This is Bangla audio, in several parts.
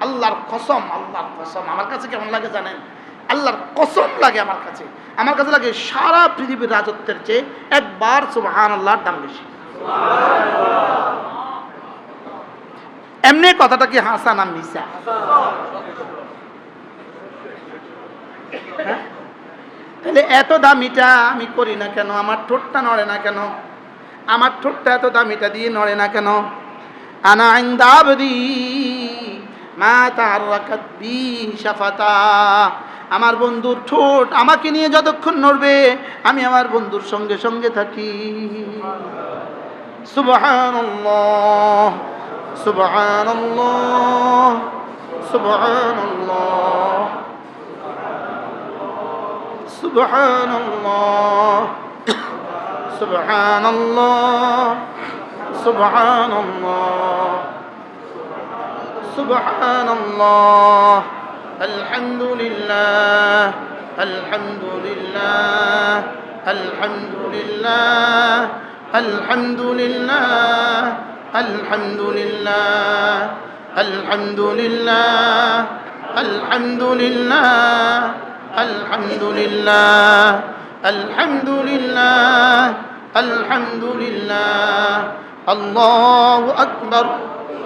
আল্লাহর কসম আল্লাহর কসম। আমার কাছে কেমন লাগে জানেন? আল্লাহর কসম লাগে আমার কাছে। আমার কাছে লাগে সারা পৃথিবীর রাজত্বের চেয়ে একবার সুবহান আল্লাহর দাম বেশি। এমনি কথাটা কি হাসা না মিশা হ্যাঁ? তাহলে এত দামিটা আমি করি না কেন? আমার ঠোঁটটা নড়ে না কেন? আমার ঠোঁটটা এত দামিটা দিয়ে নড়ে না কেন? আনা আইন্দাবদি মা তার আমার বন্ধুর ঠোঁট আমাকে নিয়ে যতক্ষণ নড়বে, আমি আমার বন্ধুর সঙ্গে সঙ্গে থাকি। সুবহানাল্লাহ সুবহানাল্লাহ সুবহানাল্লাহ সুবহানাল্লাহ সুবহানাল্লাহ সুবহানাল্লাহ। سبحان الله الحمد لله الحمد لله الحمد لله الحمد لله الحمد لله الحمد لله الحمد لله الحمد لله الحمد لله الحمد لله الله أكبر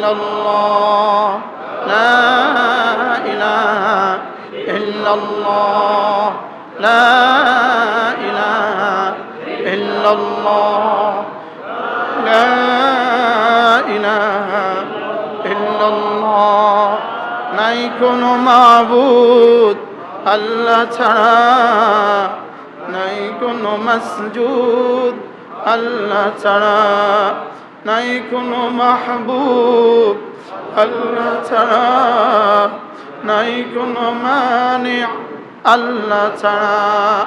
إلا الله لا إله إلا الله لا إله إلا الله لا إله إلا الله নাই কোনো মাবুদ আল্লাহ ছাড়া নাই কোনো মসজুদ আল্লাহ ছাড়া নাই কোনো মাহবুব আল্লাহ ছাড়া। নাই কোনো মানে আল্লাহ ছাড়া।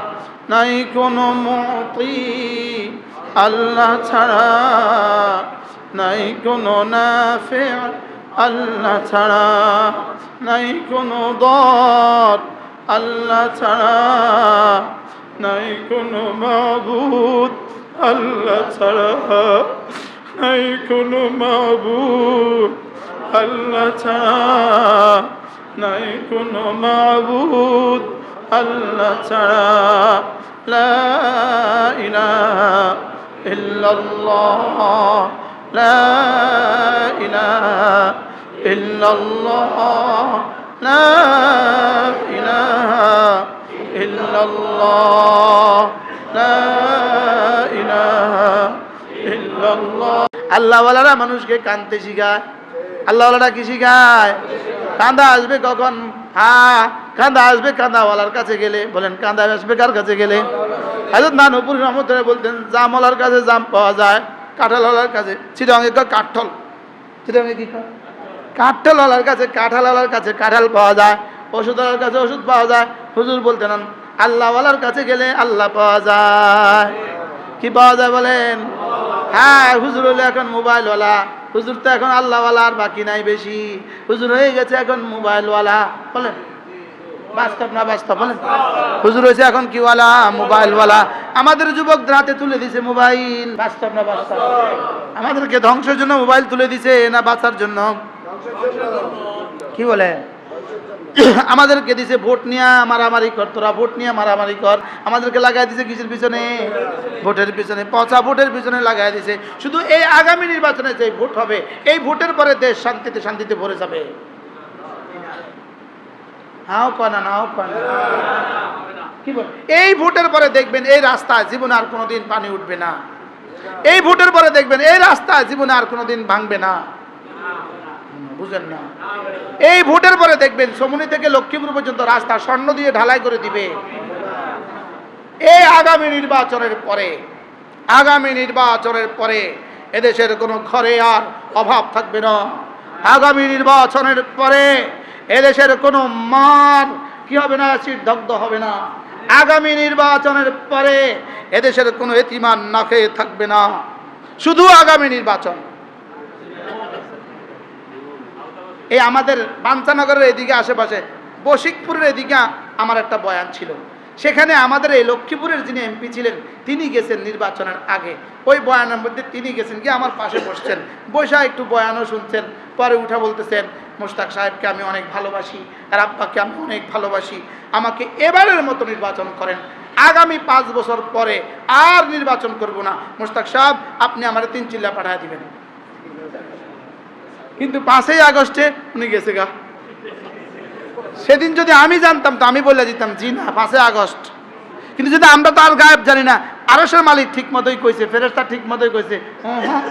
নাই কোনো মতি আল্লাহ ছাড়া। নাই কোনো নাফে আল্লাহ ছাড়া। নাই কোনো দর আল্লাহ ছাড়া। নাই কোনো মাবুদ আল্লাহ ছাড়া। أي كل معبود الترى أي كل معبود الترى لا إله إلا الله. لا إله إلا الله. لا إله إلا الله. لا আল্লাহওয়ালারা মানুষকে কানতে শিখায়। আল্লাহওয়ালারা কি শিখায়? কান্দা আসবে কখন? হ্যাঁ কান্দা আসবে কান্দাওয়ালার কাছে গেলে। বলেন কান্দা আসবে কার কাছে গেলে? হাজর নানুপুর রহমতুল্লাহ বলতেন, জামওয়ালার কাছে জাম পাওয়া যায়, কাঁঠালওয়ালার কাছে। চিরঙ্গে কাঠল। চিরঙ্গে কি? কাঠলওয়ালার কাছে, কাঁঠালওয়ালার কাছে কাঁঠাল পাওয়া যায়, ওষুধওয়ালার কাছে ওষুধ পাওয়া যায়। হুজুর বলতেন, আল্লাহওয়ালার কাছে গেলে আল্লাহ পাওয়া যায়। কি পাওয়া যায় বলেন? হ্যাঁ হুজুর হলে এখন মোবাইলওয়ালা। হুজুর তো এখন আল্লাহওয়ালা আর বাকি নাই বেশি। হুজুর হয়ে গেছে এখন মোবাইলওয়ালা। বলেন। বাস্তব না বাস্তব? বলেন। হুজুর হয়েছে এখন কিওয়ালা? মোবাইলওয়ালা। আমাদের যুবকদের হাতে তুলে দিছে মোবাইল। বাস্তব না বাস্তব? আমাদেরকে ধ্বংসের জন্য মোবাইল তুলে দিছে না বাঁচার জন্য? কি বলে আমাদেরকে দিছে, ভোট নিয়ে মারামারি কর, তোরা ভোট নিয়ে মারামারি কর। আমাদেরকে লাগাই দিছে কিসের পিছনে? ভোটের পিছনে। পচা ভোটের পিছনে লাগাই দিছে। শুধু এই আগামী নির্বাচনে যে ভোট হবে, এই ভোটের পরে দেশ শান্তিতে শান্তিতে ভরে যাবে। হাও কনা নাও কনা কি বল? এই ভোটের পরে দেখবেন, এই রাস্তায় জীবনে আর কোনোদিন পানি উঠবে না। এই ভোটের পরে দেখবেন, এই রাস্তায় জীবনে আর কোনোদিন ভাঙবে না। বুঝেন না। এই ভোটের পরে দেখবেন সমুনি থেকে লক্ষ্মীপুর পর্যন্ত রাস্তা স্বর্ণ দিয়ে ঢালাই করে দিবে। এই আগামী নির্বাচনের পরে, আগামী নির্বাচনের পরে এদেশের কোনো ঘরে আর অভাব থাকবে না। আগামী নির্বাচনের পরে এদেশের কোনো মার কি হবে না দগ্ধ হবে না। আগামী নির্বাচনের পরে এদেশের কোনো এতিমান না খেয়ে থাকবে না। শুধু আগামী নির্বাচন। এই আমাদের বাঞ্চানগরের এদিকে আশেপাশে, বশিকপুরের এদিকে আমার একটা বয়ান ছিল। সেখানে আমাদের এই লক্ষ্মীপুরের যিনি এমপি ছিলেন, তিনি গেছেন নির্বাচনের আগে। ওই বয়ানের মধ্যে তিনি গেছেন গিয়ে আমার পাশে বসছেন। বৈশা একটু বয়ানও শুনছেন, পরে উঠা বলতেছেন, মোশতাক সাহেবকে আমি অনেক ভালোবাসি আর আব্বাকে আমি অনেক ভালোবাসি। আমাকে এবারের মতো নির্বাচন করেন। আগামী পাঁচ বছর পরে আর নির্বাচন করব না। মোশতাক সাহেব, আপনি আমার তিন চিল্লা পাঠিয়ে দিবেন। কিন্তু পাঁচই আগস্টে উনি গেছে গা। সেদিন যদি আমি জানতাম তো আমি বলে দিতাম জি না পাঁচই আগস্ট। কিন্তু যদি আমরা তো আর গায়েব জানি না আরসের মালিক ঠিক মতোই কইছে ফেরেস্তা ঠিক মতোই কইছে। হুম, হুম।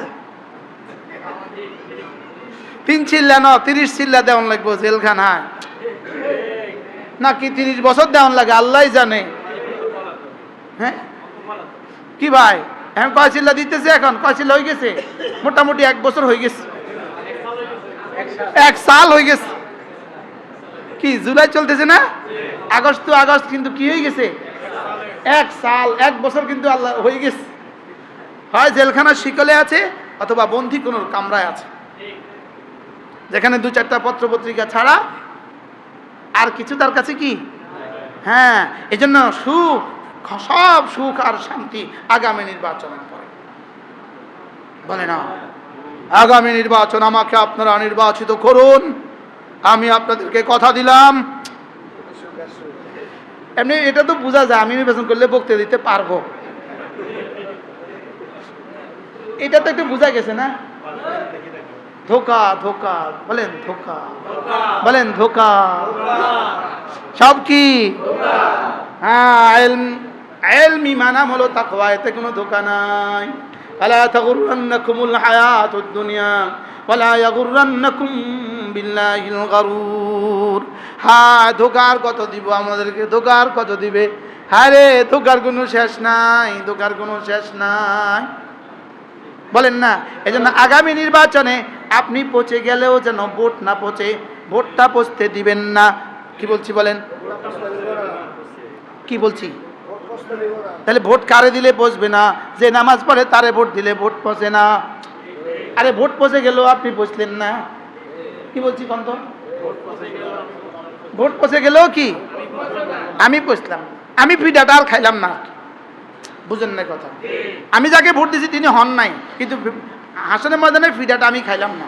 তিন চিল্লা ন তিরিশ চিল্লা দেওয়ান লাগবো জেলখানায়। নাকি তিরিশ বছর দেওয়ান লাগে আল্লাহ জানে। হ্যাঁ? কি ভাই? এখন কয় চিল্লা দিতেছে এখন? কয় চিল্লা হয়ে গেছে? মোটামুটি এক বছর হয়ে গেছে। এক সাল হয়ে গেছে। কি, জুলাই চলতেছে না? আগস্ট তো আগস্ট, কিন্তু কি হয়ে গেছে? এক সাল, এক বছর কিন্তু আল্লাহ হয়ে গেছে। হয় জেলখানার শিকলে আছে, অথবা বন্দি কোনো কামরায় আছে। যেখানে দু চারটা পত্র পত্রিকা ছাড়া আর কিছু তার কাছে কি? হ্যাঁ এই জন্য সুখ, সব সুখ আর শান্তি আগামী নির্বাচনের পরে। বলে না। আগামী নির্বাচন আমাকে আপনারা নির্বাচিত করুন। আমি আপনাদেরকে কথা দিলাম। এমনি এটা তো বোঝা যায়, আমি নির্বাচন করলে বক্তৃতা দিতে পারব। এটা তো একটু বোঝা গেছে না? ধোকা ধোকা, বলেন ধোকা বলেন ধোকা। সব কি? হ্যাঁ এলম মানাম হলো তাকওয়া, এতে কোনো ধোকা নাই। আলা তাগুররান্নাকুমুল হায়াতুদ দুনিয়া ওয়ালা ইয়াগুররান্নাকুম বিল্লাহিল গারুর। হ্যাঁ ধোকার কত দিব আমাদেরকে, ধোকার কত দিবে? হ্যাঁ রে, ধোকার কোনো শেষ নাই, ধোকার কোনো শেষ নাই। বলেন না এই জন্য আগামী নির্বাচনে আপনি পচে গেলেও যেন ভোট না পচে ভোটটা পচতে দিবেন না। কি বলছি বলেন? কি বলছি? তাহলে ভোট কারে দিলে বসবে না? যে নামাজ পড়ে তারে ভোট দিলে ভোট পচে না। আরে ভোট পচে গেলেও আপনি বসলেন না। কি বলছি কন্ত? ভোট পচে গেলেও কি? আমি পচলাম আমি পিঠাটা আর খাইলাম না। বুঝেন না কথা। আমি যাকে ভোট দিয়েছি তিনি হন নাই। কিন্তু হাসনের ময়দানের ফিডাটা আমি খাইলাম না।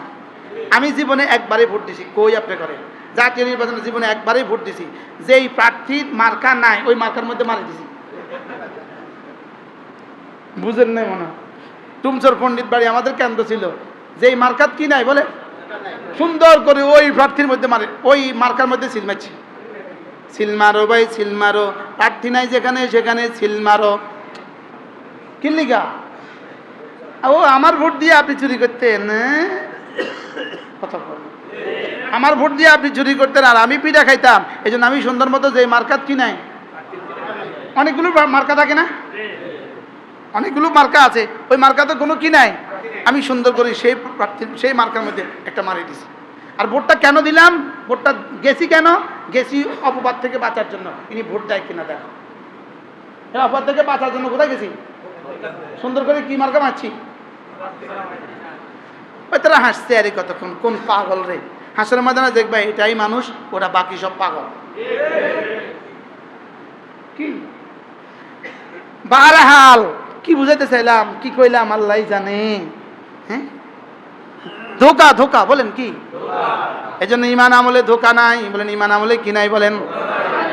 আমি জীবনে একবারে ভোট দিছি। কই আপনি করে জাতীয় নির্বাচনে জীবনে একবারেই ভোট দিছি। যেই প্রার্থীর মার্কা নাই, ওই মার্কার মধ্যে মারি দিছি। বুঝেন নাই মনে। টুমচর পণ্ডিত বাড়ি আমাদের কেন্দ্র ছিল। যেই মার্কাত কি নাই বলে? সুন্দর করে ওই প্রার্থীর মধ্যে মারে ওই মার্কার মধ্যে সিল মারছি। সিল মারো ভাই, সিল মারো। প্রার্থী নাই যেখানে, সেখানে সিল মারো। কিল্লিগা ও, আমার ভোট দিয়ে আপনি চুরি করতেন হ্যাঁ? আমার ভোট দিয়ে আপনি চুরি করতেন আর আমি পিঠা খাইতাম। এই আমি সুন্দর মতো যে মার্কাত কি নাই? অনেকগুলো মার্কা থাকে না? অনেকগুলো মার্কা আছে। ওই মার্কাতে কোনো কি নাই? আমি সুন্দর করে সেই প্রার্থী, সেই মার্কার মধ্যে একটা মারি দিছি। আর ভোটটা কেন দিলাম? ভোটটা গেছি কেন? গেছি অপবাদ থেকে বাঁচার জন্য। ইনি ভোট দেয় কিনা দেখো। এই অপবাদ থেকে বাঁচার জন্য কোথায় গেছি? সুন্দর করে কি মার্কা মারছি? ওই তারা হাসছে আরে কতক্ষণ, কোন পাগল রে? হাসের ময়দানে দেখবে এটাই মানুষ, ওরা বাকি সব পাগল। কি? বারহাল কি বুঝাইতে চাইলাম? কি কইলাম? আল্লাহ জানে। হ্যাঁ? ধোকা ধোকা, বলেন কি? এই জন্য ইমান আমলে ধোকা নাই। বলেন ইমান আমলে কি নাই বলেন?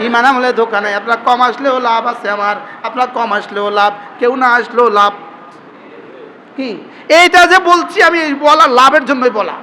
ইমান আমলে ধোকা নাই। আপনার কম আসলেও লাভ আছে আমার। আপনার কম আসলেও লাভ। কেউ না আসলেও লাভ। কি? এইটা যে বলছি আমি বলা লাভের জন্যই বলা।